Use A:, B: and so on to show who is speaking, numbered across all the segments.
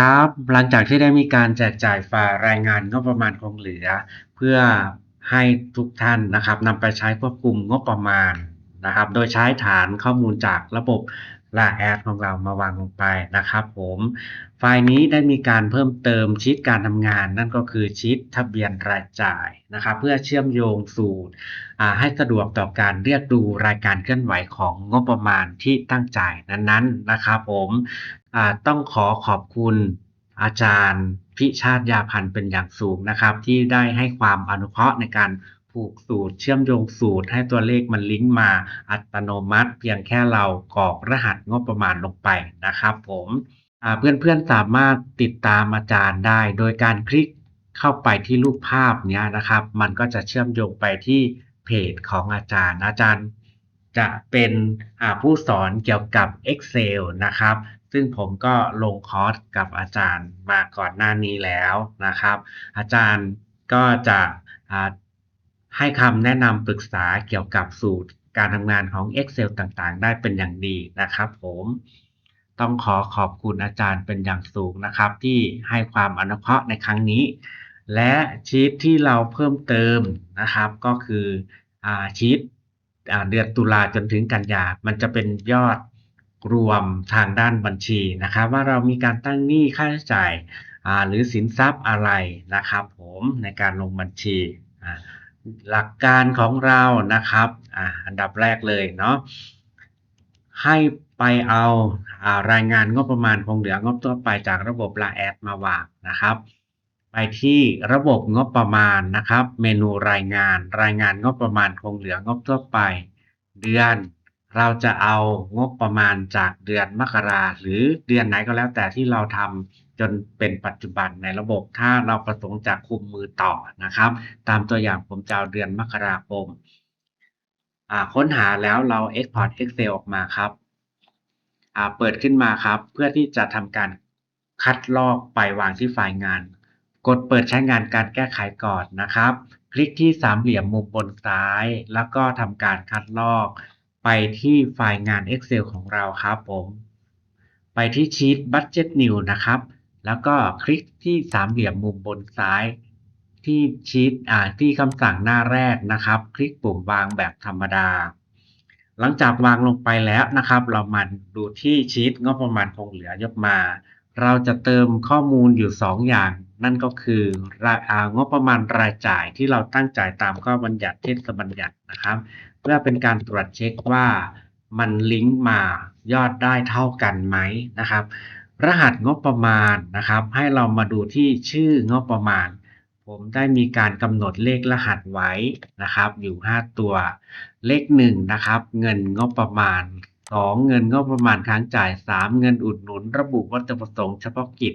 A: ครับ หลังจากที่ได้มีการแจกจ่ายไฟล์รายงานงบประมาณคงเหลือ เพื่อให้ทุกท่านนะครับนำไปใช้ควบคุมงบประมาณนะครับ โดยใช้ฐานข้อมูลจากระบบลาแอดของเรามาวางลงไปนะครับผมไฟล์นี้ได้มีการเพิ่มเติมชีตการทำงาน นั่นก็คือชีตทะเบียนรายจ่ายนะครับ เพื่อเชื่อมโยงสู่อ่าให้สะดวกต่อการเรียกดูรายการเคลื่อนไหวของงบประมาณที่ตั้งจ่ายนั้นๆนะครับผม อ่าต้องขอขอบคุณอาจารย์พิชาติยาพันธ์เป็นอย่างสูงนะครับ ที่ได้ให้ความอนุเคราะห์ในการผูกสูตรเชื่อมโยงสูตรให้ตัวเลขมันลิงก์มาอัตโนมัติ เพียงแค่เรากรอกรหัสงบประมาณลงไปนะครับ ผมเพื่อนๆสามารถติดตามอาจารย์ได้ โดยการคลิกเข้าไปที่รูปภาพเนี้ยนะครับ มันก็จะเชื่อมโยงไปที่เพจของอาจารย์ อาจารย์จะเป็นผู้สอนเกี่ยวกับ Excel นะครับ ซึ่งผมก็ลงคอร์สกับอาจารย์มาก่อนหน้านี้แล้วนะครับ อาจารย์ก็จะให้คำแนะนำปรึกษาเกี่ยวกับสูตรการทำงานของ Excel ต่างๆ ได้เป็นอย่างดีนะครับผมต้องขอขอบคุณอาจารย์เป็นอย่างสูงนะครับ ที่ให้ความอนุเคราะห์ในครั้งนี้ และชีตที่เราเพิ่มเติมนะครับ ก็คืออชีตเดือนตุลาจนถึงกันยามันจะเป็นยอด รวมทางด้านบัญชีนะครับ ว่าเรามีการตั้งหนี้ค่าใช้จ่ายาหรือสินทรัพย์อะไรนะครับ ผมในการลงบัญชี หลักการของเรานะครับอ,อันดับแรกเลยเนาะให้ไปเอาอารายงานงบประมาณคงเหลืองบทั่วไปจากระบบ l a แอดมาวางนะครับ ไปที่ระบบงบประมาณนะครับ เมนูรายงาน รายงานงบประมาณคงเหลืองบทั่วไป เดือน เราจะเอางบประมาณจากเดือนมกราหรือเดือนไหนก็แล้วแต่ที่เราทำจนเป็นปัจจุบันในระบบ ถ้าเราประสงค์จะคุมมือต่อนะครับ ตามตัวอย่างผมจะเอาเดือนมกราคมค้นหาแล้วเรา Export Excel ออกมาครับเปิดขึ้นมาครับ เพื่อที่จะทำการคัดลอกไปวางที่ไฟล์งาน กดเปิดใช้งานการแก้ไขก่อนนะครับ คลิกที่สามเหลี่ยมมุมบนซ้าย แล้วก็ทำการคัดลอก ไปที่ไฟล์งาน Excel ของเราครับผม ไปที่ชีต Budget New นะครับ แล้วก็คลิกที่สามเหลี่ยมมุมบนซ้ายที่ชีตอ่าที่คำสั่งหน้าแรกนะครับ คลิกปุ่มวางแบบธรรมดา หลังจากวางลงไปแล้วนะครับ เรามาดูที่ชีตงบประมาณคงเหลือยกมา เราจะเติมข้อมูลอยู่ 2 อย่าง นั่นก็คือรายอ่างบประมาณรายจ่ายที่เราตั้งจ่ายตามข้อบัญญัติเทศบัญญัตินะครับ เพื่อเป็นการตรวจเช็คว่ามันลิงก์มายอดได้เท่ากันไหมนะครับ รหัสงบประมาณนะครับ ให้เรามาดูที่ชื่องบประมาณ ผมได้มีการกำหนดเลขรหัสไว้นะครับ อยู่ 5 ตัว เลข1นะครับ เงินงบประมาณ 2 เงินงบประมาณค้างจ่าย 3 เงินอุดหนุน ระบุวัตถุประสงค์เฉพาะกิจ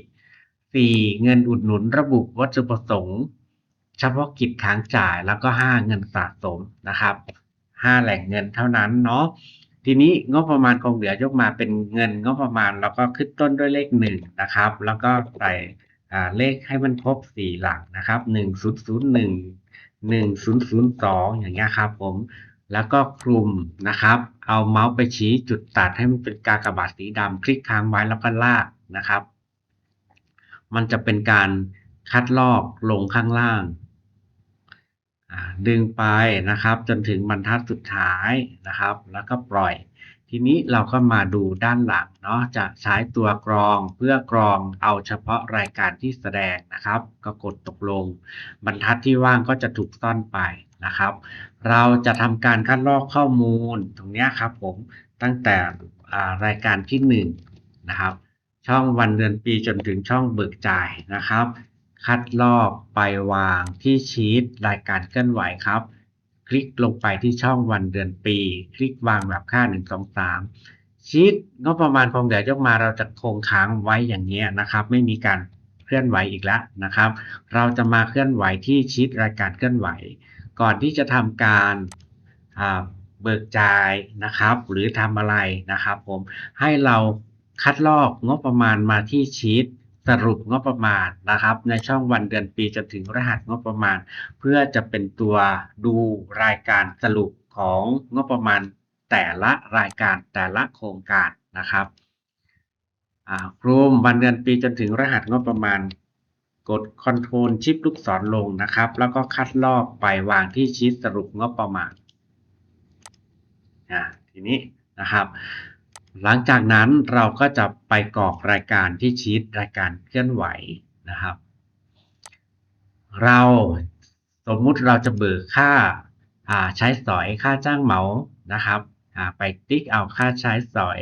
A: 4 เงินอุดหนุน ระบุวัตถุประสงค์ เฉพาะกิจค้างจ่ายแล้วก็ 5 เงินสะสมนะครับ 5 แหล่งเงินเท่านั้นเนาะทีนี้งบประมาณคงเหลือยกมาเป็นเงินงบประมาณแล้วก็ขึ้นต้นด้วยเลข1นะครับ แล้วก็ใส่เลขให้มันครบ4หลักนะครับ1001 1002อย่างเงี้ยครับผมแล้วก็คลุมนะครับ เอาเมาส์ไปชี้จุดตัดให้มันเป็นกากบาทสีดำคลิกค้างไว้แล้วก็ลากนะครับ มันจะเป็นการคัดลอกลงข้างล่าง ดึงไปนะครับจนถึงบรรทัดสุดท้ายนะครับ แล้วก็ปล่อย ทีนี้เราก็มาดูด้านหลังเนาะจะใช้ตัวกรองเพื่อกรองเอาเฉพาะรายการที่แสดงนะครับ ก็กดตกลง บรรทัดที่ว่างก็จะถูกซ่อนไปนะครับ เราจะทำการคัดลอกข้อมูลตรงนี้ครับผมตั้งแต่รายการที่1นะครับช่องวันเดือนปีจนถึงช่องเบิกจ่ายนะครับ คัดลอกไปวางที่ชีตรายการเคลื่อนไหวครับ คลิกลงไปที่ช่องวันเดือนปี คลิกวางแบบค่า 1 2 3 ชีตงบประมาณคงเหลือยกมาเราจะคงค้างไว้อย่างนี้นะครับ ไม่มีการเคลื่อนไหวอีกแล้วนะครับ เราจะมาเคลื่อนไหวที่ชีตรายการเคลื่อนไหว ก่อนที่จะทำการเบิกจ่ายนะครับ หรือทำอะไรนะครับ ผมให้เราคัดลอกงบประมาณมาที่ชีต สรุปงบประมาณนะครับ ในช่องวันเดือนปีจนถึงรหัสงบประมาณ เพื่อจะเป็นตัวดูรายการสรุปของงบประมาณแต่ละรายการแต่ละโครงการนะครับอ่ากลุ่มวันเดือนปีจนถึงรหัสงบประมาณ กด Ctrl ชิปลูกศรลงนะครับ แล้วก็คัดลอกไปวางที่ชีตสรุปงบประมาณอ่าทีนี้นะครับ หลังจากนั้นเราก็จะไปกรอกรายการที่ชีตรายการเคลื่อนไหวนะครับ เราสมมุติเราจะเบิกค่าาใช้สอยค่าจ้างเหมานะครับไปติ๊กเอาค่าใช้สอย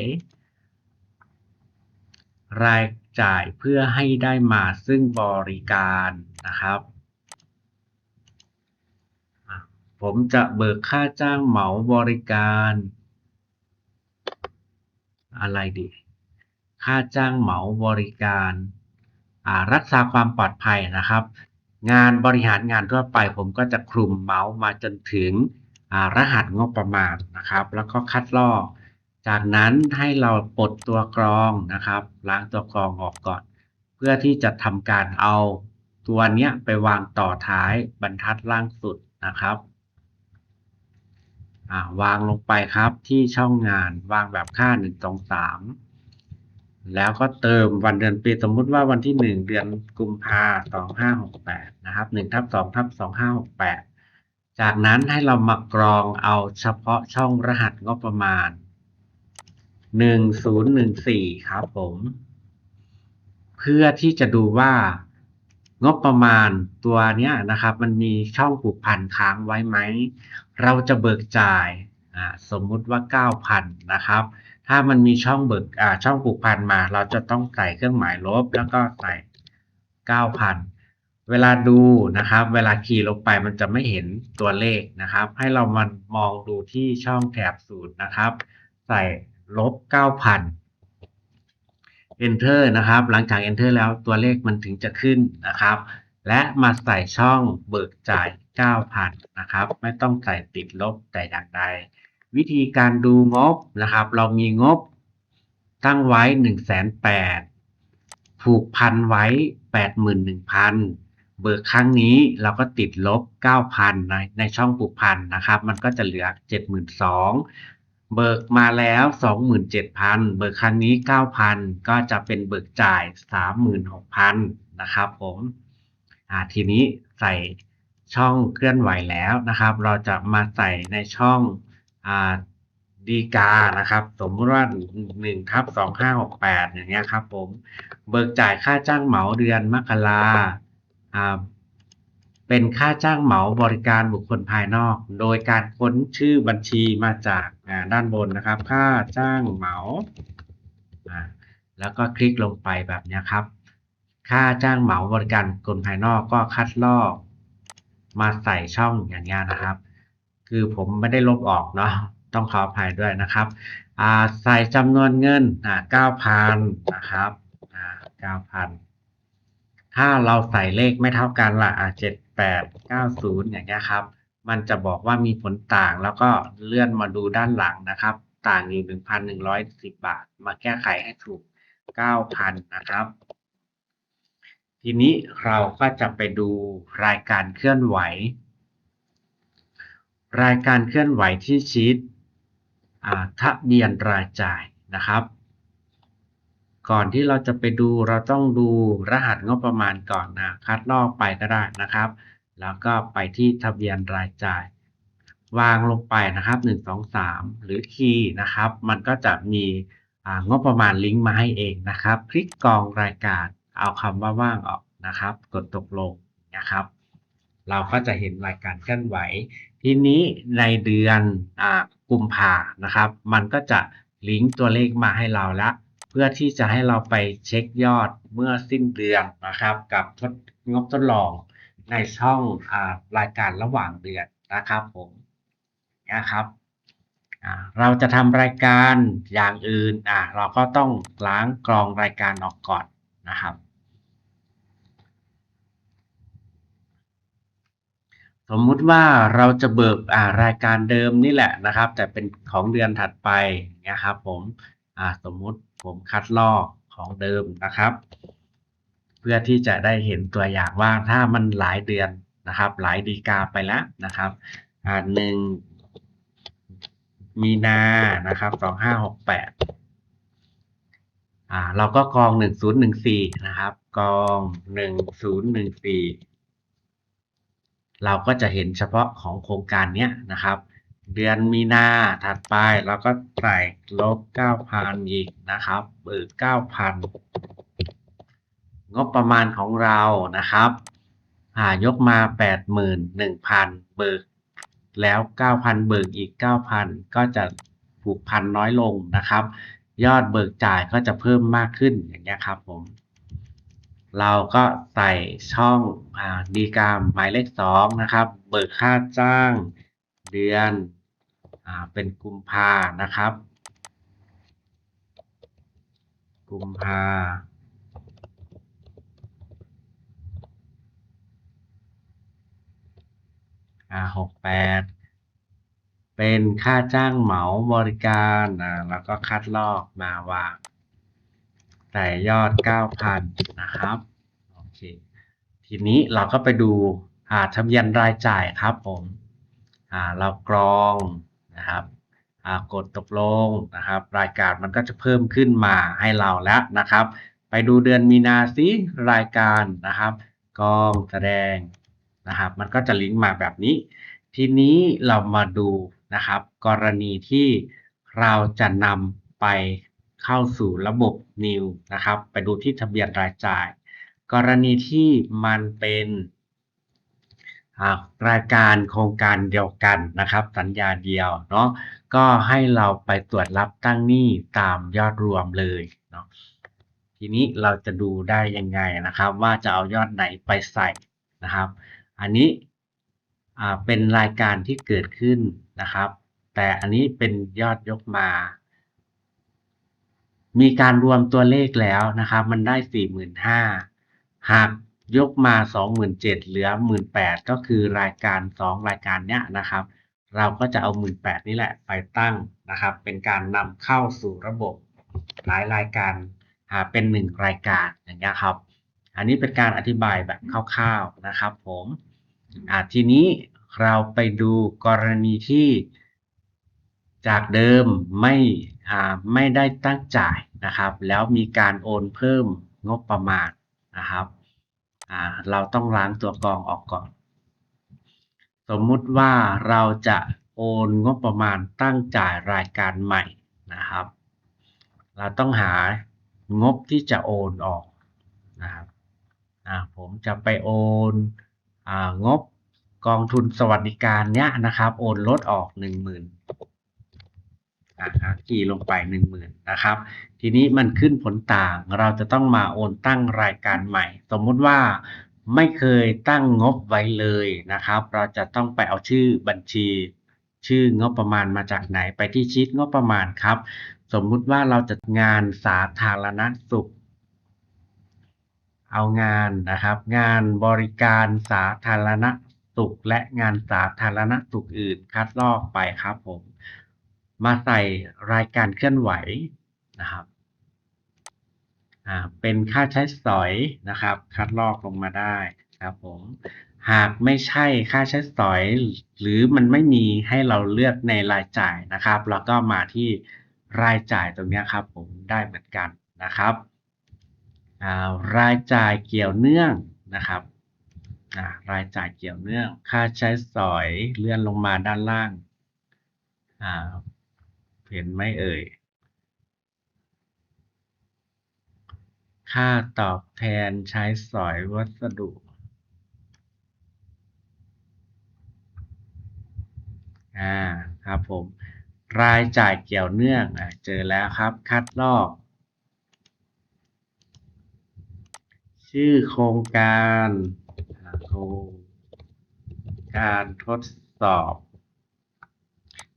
A: รายจ่ายเพื่อให้ได้มาซึ่งบริการนะครับ ผมจะเบิกค่าจ้างเหมาบริการ อะไรดี ค่าจ้างเหมาบริการรักษาความปลอดภัยนะครับ งานบริหารงานทั่วไปผมก็จะคลุมเมาส์มาจนถึงรหัสงบประมาณนะครับ แล้วก็คัดลอก จากนั้นให้เราปลดตัวกรองนะครับ ล้างตัวกรองออกก่อน เพื่อที่จะทำการเอาตัวเนี้ยไปวางต่อท้ายบรรทัดล่างสุดนะครับ อ่าวางลงไปครับที่ช่องงานวางแบบค่า1 2 3แล้วก็เติมวันเดือนปีสมมุติว่าวันที่1เดือนกุมภาสองห้าหกแปดนะครับ1ทับ2ทับ2 5 6 8จากนั้นให้เรามากรองเอาเฉพาะช่องรหัสงบประมาณ1014ครับผม เพื่อที่จะดูว่างบประมาณตัวเนี้ยนะครับ มันมีช่องผูกพันค้างไว้ไหม เราจะเบิกจ่ายสมมุติว่า 9,000 นะครับ ถ้ามันมีช่องเบิกช่องผูกพันมา เราจะต้องใส่เครื่องหมายลบ แล้วก็ใส่ 9,000 เวลาดูนะครับ เวลาคีย์ลงไปมันจะไม่เห็นตัวเลขนะครับ ให้เรามามองดูที่ช่องแถบศูนย์นะครับ ใส่ลบ 9,000 Enter นะครับ หลังจาก Enter แล้วตัวเลขมันถึงจะขึ้นนะครับ และมาใส่ช่องเบิกจ่าย 9,000นะครับ ไม่ต้องใส่ติดลบแต่อย่างใด วิธีการดูงบนะครับ เรามีงบตั้งไว้108,000ผูกพันไว้ 81,000 เบิกครั้งนี้เราก็ติดลบ 9,000 ในในช่องผูกพันนะครับ มันก็จะเหลือ 72,000 เบิกมาแล้ว 27,000 เบิกครั้งนี้ 9,000 ก็จะเป็นเบิกจ่าย 36,000 นะครับผมอ่าทีนี้ใส่ ช่องเคลื่อนไหวแล้วนะครับ เราจะมาใส่ในช่องอ่าดีกานะครับ สมมติว่า1ทับ2568 อย่างเงี้ยครับผมเบิกจ่ายค่าจ้างเหมาเดือนมกราอ่าเป็นค่าจ้างเหมาบริการบุคคลภายนอก โดยการค้นชื่อบัญชีมาจากด้านบนนะครับ ค่าจ้างเหมาแล้วก็คลิกลงไปแบบเนี้ยครับ ค่าจ้างเหมาบริการบุคคลภายนอกก็คัดลอก มาใส่ช่องอย่างเงี้ยนะครับ คือผมไม่ได้ลบออกเนาะต้องขออภัยด้วยนะครับอ่าใส่จำนวนเงินอ่า9,000นะครับอ่า9,000ถ้าเราใส่เลขไม่เท่ากันละอ่า78 90อย่างเงี้ยครับ มันจะบอกว่ามีผลต่างแล้วก็เลื่อนมาดูด้านหลังนะครับ ต่างอยู่1,110บบาท มาแก้ไขให้ถูก9,000นะครับ ทีนี้เราก็จะไปดูรายการเคลื่อนไหว รายการเคลื่อนไหวที่ชีตทะเบียนรายจ่ายนะครับ ก่อนที่เราจะไปดูเราต้องดูรหัสงบประมาณก่อนนะคัดลอกไปก็ได้นะครับ แล้วก็ไปที่ทะเบียนรายจ่าย วางลงไปนะครับ 1 2 3 หรือคีย์นะครับ มันก็จะมีงบประมาณลิงก์มาให้เองนะครับ คลิกกรองรายการ เอาคำว่าว่างออกนะครับ กดตกลงนะครับ เราก็จะเห็นรายการเคลื่อนไหว ทีนี้ในเดือนอกุมภานะครับ มันก็จะลิงก์ตัวเลขมาให้เราละเพื่อที่จะให้เราไปเช็คยอดเมื่อสิ้นเดือนนะครับ กับทดงบทดลองในช่องอรายการระหว่างเดือนนะครับผมนะครับเราจะทำรายการอย่างอื่นอ่าเราก็ต้องล้างกรองรายการออกก่อน นะครับ สมมุติว่าเราจะเบิกรายการเดิมนี่แหละนะครับ แต่เป็นของเดือนถัดไปอย่างเงี้ยครับผมสมมุติผมคัดลอกของเดิมนะครับ เพื่อที่จะได้เห็นตัวอย่างว่าถ้ามันหลายเดือนนะครับ หลายดีกาไปแล้วนะครับอ่าหนึ่งมีนานะครับสองห้าหกแปด อ่าเราก็กองหนึ่งศูนย์หนึ่งสี่นะครับ กองหนึ่งศูนย์หนึ่งสี่เราก็จะเห็นเฉพาะของโครงการเนี้ยนะครับ เดือนมีนาถัดไปเราก็ใส่ลบเก้าพันอีกนะครับเบิกเก้าพันงบประมาณของเรานะครับอ่ายกมาแปดหมื่นหนึ่งพันเบิกแล้วเก้าพันเบิกอีกเก้าพันก็จะผูกพันน้อยลงนะครับ ยอดเบิกจ่ายก็จะเพิ่มมากขึ้นอย่างเงี้ยครับผม เราก็ใส่ช่องอดีกามหมายเลขสองนะครับ เบิกค่าจ้างเดือนอเป็นกุมภานะครับ กุมภาหกแปด เป็นค่าจ้างเหมาบริการอ่าแล้วก็คัดลอกมาวางใส่ยอดเก้าพันนะครับ โอเค ทีนี้เราก็ไปดูอ่าทะเบียนรายจ่ายครับผมอ่าเรากรองนะครับอ่ากดตกลงนะครับ รายการมันก็จะเพิ่มขึ้นมาให้เราแล้วนะครับ ไปดูเดือนมีนาซิรายการนะครับกองแสดงนะครับ มันก็จะลิงก์มาแบบนี้ ทีนี้เรามาดู นะครับ กรณีที่เราจะนำไปเข้าสู่ระบบ New นะครับ ไปดูที่ทะเบียนรายจ่าย กรณีที่มันเป็นรายการโครงการเดียวกันนะครับ สัญญาเดียวเนาะก็ให้เราไปตรวจรับตั้งหนี้ตามยอดรวมเลยเนาะทีนี้เราจะดูได้ยังไงนะครับ ว่าจะเอายอดไหนไปใส่นะครับ อันนี้ เป็นรายการที่เกิดขึ้นนะครับ แต่อันนี้เป็นยอดยกมา มีการรวมตัวเลขแล้วนะครับ มันได้สี่หมื่นห้าหากยกมาสองหมื่นเจ็ดเหลือหมื่นแปดก็คือรายการสองรายการเนี้ยนะครับ เราก็จะเอาหมื่นแปดนี่แหละไปตั้งนะครับ เป็นการนำเข้าสู่ระบบหลายรายการหาเป็นหนึ่งรายการอย่างเงี้ยครับ อันนี้เป็นการอธิบายแบบคร่าวๆนะครับผม อ่าทีนี้เราไปดูกรณีที่จากเดิมไม่อ่าไม่ได้ตั้งจ่ายนะครับ แล้วมีการโอนเพิ่มงบประมาณนะครับอ่าเราต้องล้างตัวกรองออกก่อน สมมุติว่าเราจะโอนงบประมาณตั้งจ่ายรายการใหม่นะครับ เราต้องหางบที่จะโอนออกนะครับอ่าผมจะไปโอนอ่ งบกองทุนสวัสดิการเนี้ยนะครับ โอนลดออกหนึ่งหมื่นอ่าขี่ลงไปหนึ่งหมื่นนะครับ ทีนี้มันขึ้นผลต่างเราจะต้องมาโอนตั้งรายการใหม่ สมมุติว่าไม่เคยตั้งงบไว้เลยนะครับ เราจะต้องไปเอาชื่อบัญชี ชื่องบประมาณมาจากไหนไปที่ชีตงบประมาณครับ สมมุติว่าเราจะงานสาธารณสุข เอางานนะครับ งานบริการสาธารณสุขและงานสาธารณสุขอื่นคัดลอกไปครับผม มาใส่รายการเคลื่อนไหวนะครับอ่าเป็นค่าใช้สอยนะครับ คัดลอกลงมาได้ครับผมหากไม่ใช่ค่าใช้สอย หรือมันไม่มีให้เราเลือกในรายจ่ายนะครับเราก็มาที่รายจ่ายตรงนี้ครับผมได้เหมือนกันนะครับ รายจ่ายเกี่ยวเนื่องนะครับรายจ่ายเกี่ยวเนื่อง ค่าใช้สอยเลื่อนลงมาด้านล่างาเห็นไหมเอ่ย ค่าตอบแทนใช้สอยวัสดุ อ่า ครับผม รายจ่ายเกี่ยวเนื่อง อ่า เจอแล้วครับ คัดลอก ชื่อโครงการโครงการทดสอบ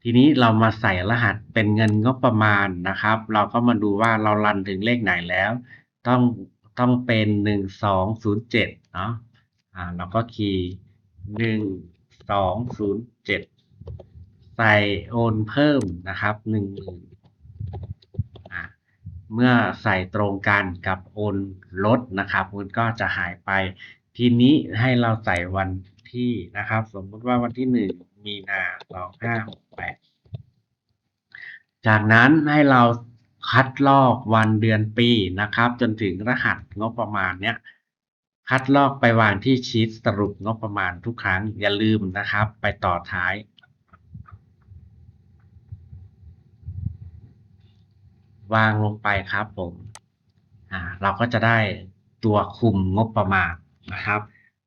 A: ทีนี้เรามาใส่รหัสเป็นเงินงบประมาณนะครับ เราก็มาดูว่าเรารันถึงเลขไหนแล้ว ต้องต้องเป็นหนึ่งสองศูนย์เจ็ดเนาะอ่าเราก็คีย์หนึ่งสองศูนย์เจ็ดใส่โอนเพิ่มนะครับหนึ่งหมื่น เมื่อใส่ตรงกันกับโอนลดนะครับมันก็จะหายไป ทีนี้ให้เราใส่วันที่นะครับ สมมติว่าวันที่หนึ่งมีนาสองห้าหกแปดจากนั้นให้เราคัดลอกวันเดือนปีนะครับ จนถึงรหัสงบประมาณเนี้ยคัดลอกไปวางที่ชีตสรุปงบประมาณทุกครั้งอย่าลืมนะครับ ไปต่อท้าย วางลงไปครับผมอ่าเราก็จะได้ตัวคุมงบประมาณนะครับ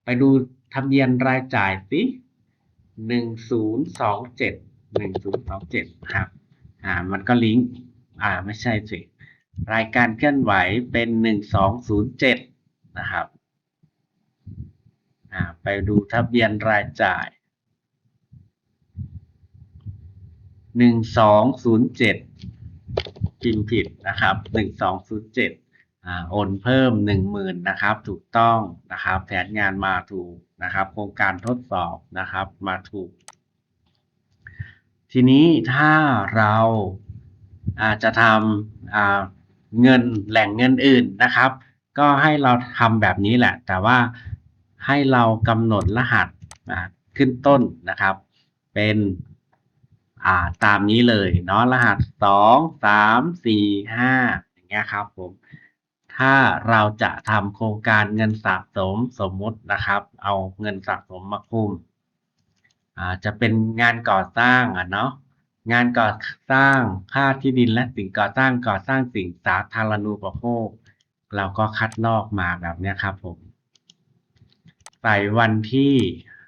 A: ไปดูทะเบียนรายจ่ายสิหนึ่งศูนย์สองเจ็ดหนึ่งศูนย์สองเจ็ดครับอ่ามันก็ลิงก์อ่าไม่ใช่สิรายการเคลื่อนไหวเป็นหนึ่งสองศูนย์เจ็ดนะครับอ่าไปดูทะเบียนรายจ่ายหนึ่งสองศูนย์เจ็ด พิมพ์ผิดนะครับหนึ่งสองศูนย์เจ็ดอ่าโอนเพิ่มหนึ่งหมื่นนะครับ ถูกต้องนะครับ แผนงานมาถูกนะครับ โครงการทดสอบนะครับมาถูก ทีนี้ถ้าเราอาจจะทำเงินแหล่งเงินอื่นนะครับ ก็ให้เราทำแบบนี้แหละ แต่ว่าให้เรากำหนดรหัสขึ้นต้นนะครับ เป็น อ่าตามนี้เลยเนาะรหัสสองสามสี่ห้าอย่างเงี้ยครับผม ถ้าเราจะทำโครงการเงินสะสมสมมุตินะครับ เอาเงินสะสมมาคุมอ่าจะเป็นงานก่อสร้างอะเนาะงานก่อสร้างค่าที่ดินและสิ่งก่อสร้างก่อสร้างสิ่งสาธารณูปโภค เราก็คัดลอกมาแบบเนี้ยครับผม ใส่วันที่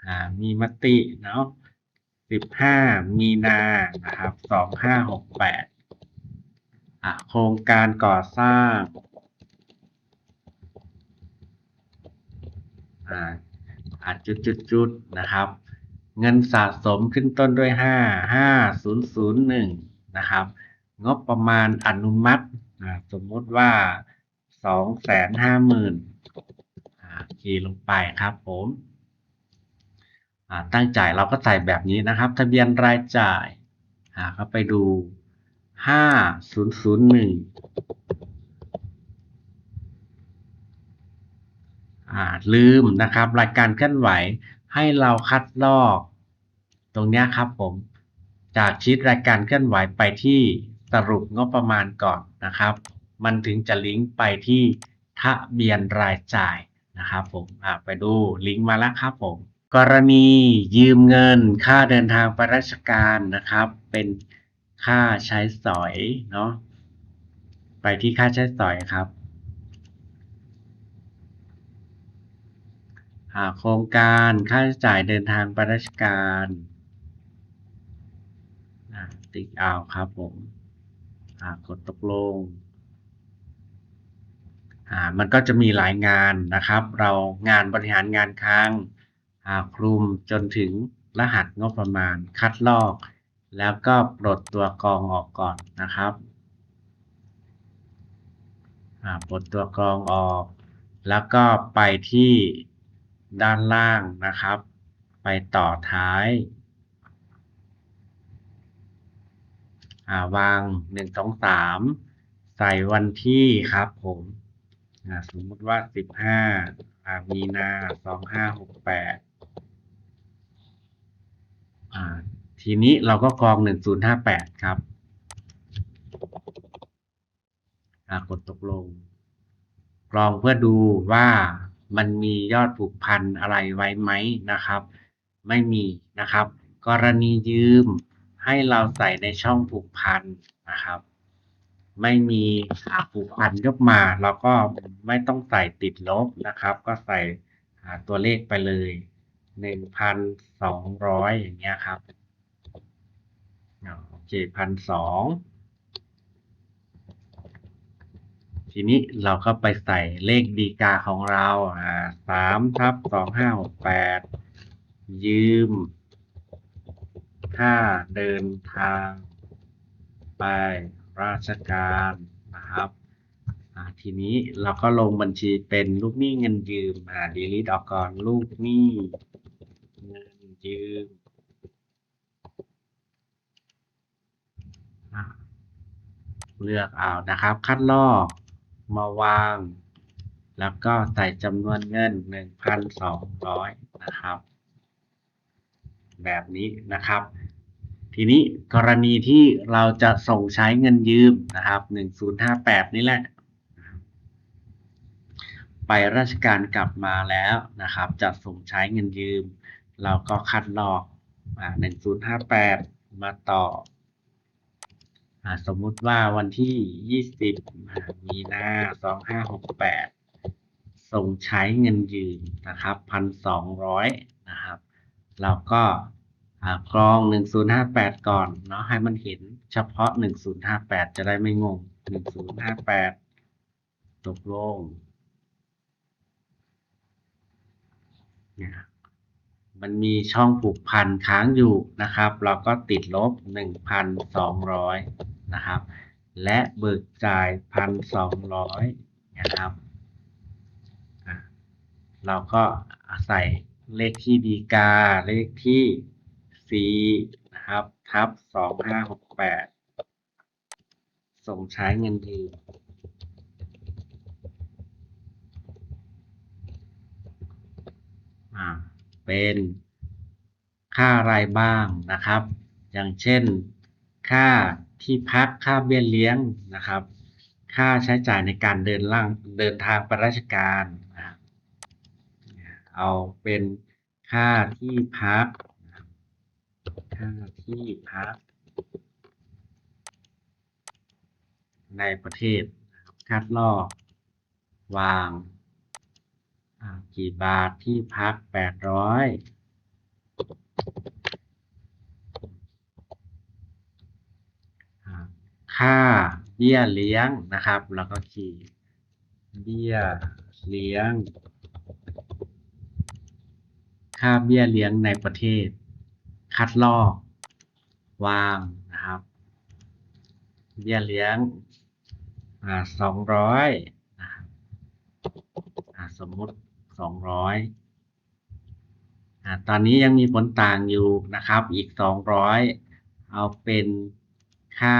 A: อ่ามีมติเนาะ สิบห้ามีนานะครับสองห้าหกแปดโครงการก่อสร้างอ่าจจุดจุดจุดนะครับ เงินสะสมขึ้นต้นด้วยห้าห้าศูนย์ศูนย์หนึ่งนะครับ งบประมาณอนุมัติสมมติว่าสองแสนห้าหมื่นคีย์ลงไปครับผม ตั้งจ่ายเราก็ใส่แบบนี้นะครับ ทะเบียนรายจ่ายอ่าก็ไปดูห้าศูนย์ศูนย์หนึ่งลืมนะครับ รายการเคลื่อนไหวให้เราคัดลอก ตรงนี้ครับผม จากชีตรายการเคลื่อนไหวไปที่สรุปงบประมาณก่อนนะครับ มันถึงจะลิงก์ไปที่ทะเบียนรายจ่ายนะครับผมไปดูลิงก์มาแล้วครับผม กรณียืมเงินค่าเดินทางไปราชการนะครับ เป็นค่าใช้สอยเนาะไปที่ค่าใช้สอยครับอ่าโครงการค่าใช้จ่ายเดินทางไปราชการอ่าติ๊กเอาครับผมกดตกลงมันก็จะมีหลายงานนะครับ เรางานบริหารงานค้าง คลุมจนถึงรหัสงบประมาณ คัดลอก แล้วก็ปลดตัวกรองออกก่อนนะครับปลดตัวกรองออก แล้วก็ไปที่ด้านล่างนะครับ ไปต่อท้ายาวางหนึ่งสองสามใส่วันที่ครับผมสมมติว่าสิบห้ามีนาสองห้าหกแปด ทีนี้เราก็กรองหนึ่งศูนย์ห้าแปดครับกดตกลง กรองเพื่อดูว่ามันมียอดผูกพันอะไรไว้ไหมนะครับ ไม่มีนะครับ กรณียืมให้เราใส่ในช่องผูกพันนะครับ ไม่มีผูกพันยกมาเราก็ไม่ต้องใส่ติดลบนะครับ ก็ใส่ตัวเลขไปเลย หนึ่งพันสองร้อยอย่างเงี้ยครับโอเคพันสองทีนี้เราก็ไปใส่เลขดีกาของเราอ่าสามทับสองห้าหกแปดยืมค่าเดินทาง ไปราชการนะครับอ่าทีนี้เราก็ลงบัญชีเป็นลูกหนี้เงินยืมอ่า delete ออกก่อนลูกหนี้ ยืมเลือกเอานะครับ คัดลอกมาวาง แล้วก็ใส่จำนวนเงินหนึ่งพันสองร้อยนะครับ แบบนี้นะครับ ทีนี้กรณีที่เราจะส่งใช้เงินยืมนะครับหนึ่งศูนย์ห้าแปดนี่แหละ ไปราชการกลับมาแล้วนะครับ จะส่งใช้เงินยืม เราก็คัดลอกหนึ่งศูนย์ห้าแปดมาต่ออสมมุติว่าวันที่ยี่สิบมีนาสองห้าหกแปดส่งใช้เงินยืมนะครับพันสองร้อยนะครับ เราก็กรองหนึ่งศูนย์ห้าแปดก่อนเนาะให้มันเห็นเฉพาะหนึ่งศูนย์ห้าแปดจะได้ไม่งงหนึ่งศูนย์ห้าแปดตกลงเนี่ย มันมีช่องผูกพันค้างอยู่นะครับ เราก็ติดลบ 1,200 นะครับ และเบิกจ่าย 1,200 นะครับเราก็ใส่เลขที่ดีกา เลขที่ 4 นะครับ ทับ 2568 ส่งใช้เงินยืม อ่า เป็นค่าอะไรบ้างนะครับ อย่างเช่น ค่าที่พักค่าเบี้ยเลี้ยงนะครับ ค่าใช้จ่ายในการเดินล่างเดินทางไปราชการเอาเป็นค่าที่พัก ค่าที่พัก ในประเทศคัดลอกวาง กี่บาทที่พักแปดร้อยค่าเบี้ยเลี้ยงนะครับ แล้วก็ขีดเบี้ยเลี้ยง ค่าเบี้ยเลี้ยงในประเทศ คัดลอกวางนะครับ เบี้ยเลี้ยงอ่าสองร้อยนะครับสมมติ สองร้อยอ่าตอนนี้ยังมีผลต่างอยู่นะครับ อีกสองร้อยเอาเป็นค่า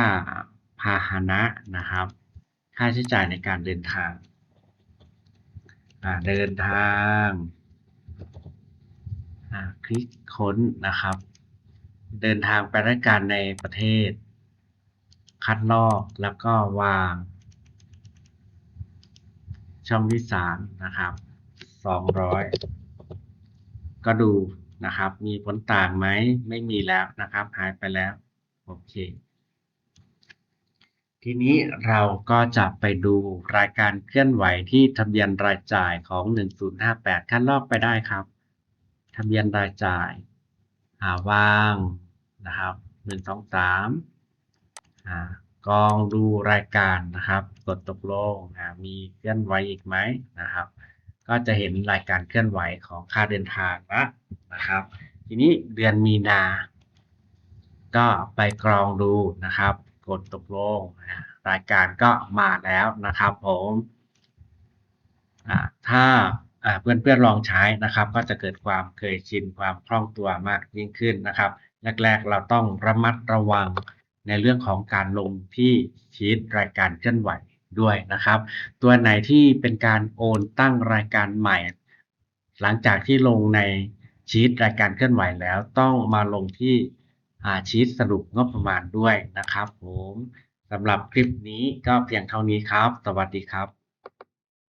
A: พาหนะนะครับ ค่าใช้จ่ายในการเดินทางอ่าเดินทางอ่าคลิกค้นนะครับ เดินทางไปราชการในประเทศ คัดลอกแล้วก็วางช่องที่สามนะครับ สองร้อยก็ดูนะครับ มีผลต่างไหมไม่มีแล้วนะครับ หายไปแล้ว โอเค ทีนี้เราก็จะไปดูรายการเคลื่อนไหวที่ทะเบียนรายจ่ายของ 1058คัดลอกไปได้ครับ ทะเบียนรายจ่ายหาว่างนะครับหนึ่งสองสามอ่ากองดูรายการนะครับ กดตกลงมีเคลื่อนไหวอีกไหมนะครับ ก็จะเห็นรายการเคลื่อนไหวของค่าเดินทางละนะครับ ทีนี้เดือนมีนา ก็ไปกรองดูนะครับ กดตกลง รายการก็มาแล้วนะครับผมถ้าเพื่อนๆลองใช้นะครับ ก็จะเกิดความเคยชินความคล่องตัวมากยิ่งขึ้นนะครับ แรกๆเราต้องระมัดระวังในเรื่องของการลงที่ชีตรายการเคลื่อนไหว ด้วยนะครับ ตัวไหนที่เป็นการโอนตั้งรายการใหม่ หลังจากที่ลงในชีตรายการเคลื่อนไหวแล้วต้องมาลงที่ชีตสรุปงบประมาณด้วยนะครับ ผมสำหรับคลิปนี้ก็เพียงเท่านี้ครับ สวัสดีครับ